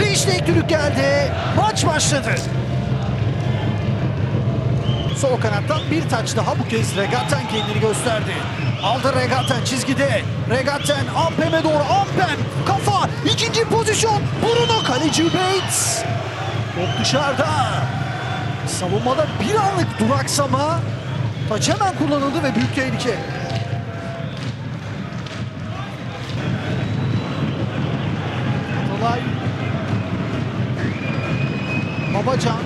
İlk düdük geldi. Maç başladı. Sol kanattan bir taç daha bu kez Regatten kendini gösterdi. Aldı Regatten çizgide. Regatten Ampem'e doğru. Ampem kafa. ikinci pozisyon. Bruno kaleci Bates. Top dışarıda. Savunmada bir anlık duraksama. Taç hemen kullanıldı ve büyük tehlike. Atalay. Babacan.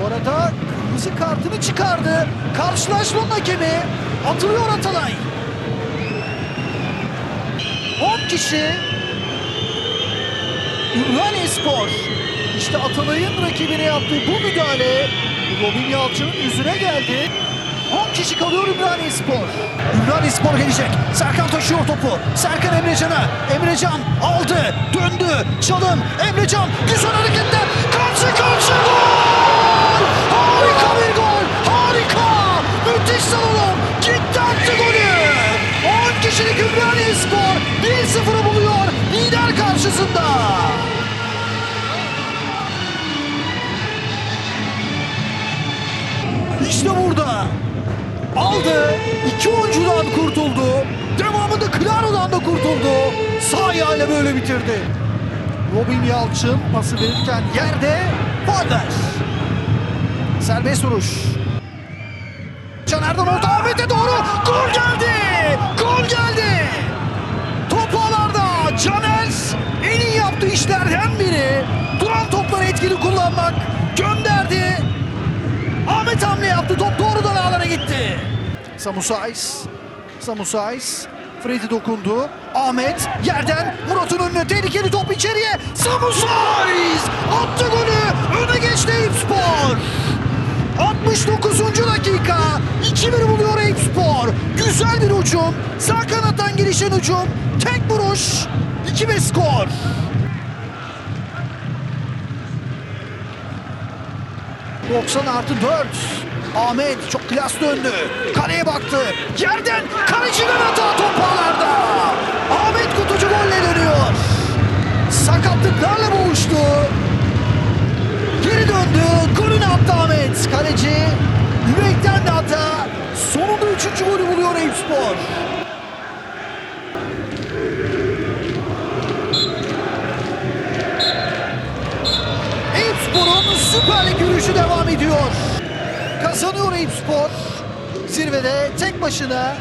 Bu arada kırmızı kartını çıkardı. Karşılaşmanın hakemi atılıyor Atalay. 10 kişi Ümraniye Spor. İşte Atalay'ın rakibine yaptığı bu müdahale Robin Yalçın'ın yüzüne geldi. 10 kişi kalıyor Ümraniye Spor. Ümraniye Spor gelecek. Serkan taşıyor topu. Serkan Emrecan'a. Emrecan aldı. Döndü. Çalım. Emrecan güzel hareketler. Karşı karşı gol! Harika bir gol! Harika! Müthiş salonum. Gitti attı golü. 10 kişilik Ümraniye Spor 1-0'ı buluyor. Lider karşısında. İşte burada. Aldı. İki oyuncudan kurtuldu. Devamında Claro'dan da kurtuldu. Sağ ayağıyla böyle bitirdi. Robin Yalçın pası verirken yerde Fader. Serbest vuruş. Caner'den orta Ahmet'e doğru gol geldi. Gol geldi. Top ağlarda Caner en iyi yaptığı işlerden biri. Duran topları etkili kullanmak. Gönderdi. Ahmet hamle yaptı. Samusais. Samusais. Freddy dokundu. Ahmet yerden Murat'ın önüne tehlikeli top içeriye. Samusais attı golü. Öne geçti Eyüp Spor. 69. dakika 2-1 buluyor Eyüp Spor. Güzel bir hücum. Sağ kanattan gelişen hücum. Tek vuruş. 2-1 skor. ...90 artı 4. Ahmet çok klas döndü. Kaleye baktı. Yerden kaleciden hata top ağlarda. Ahmet Kutucu golle dönüyor. Sakatlıklarla boğuştu. Geri döndü. Golünü attı Ahmet. Kaleci yürekten de hata. Sonunda üçüncü golü buluyor Eyüp Spor. Spor'un Süper Lig yürüyüşü devam ediyor. Kazanıyor Eyüp Spor. Zirvede tek başına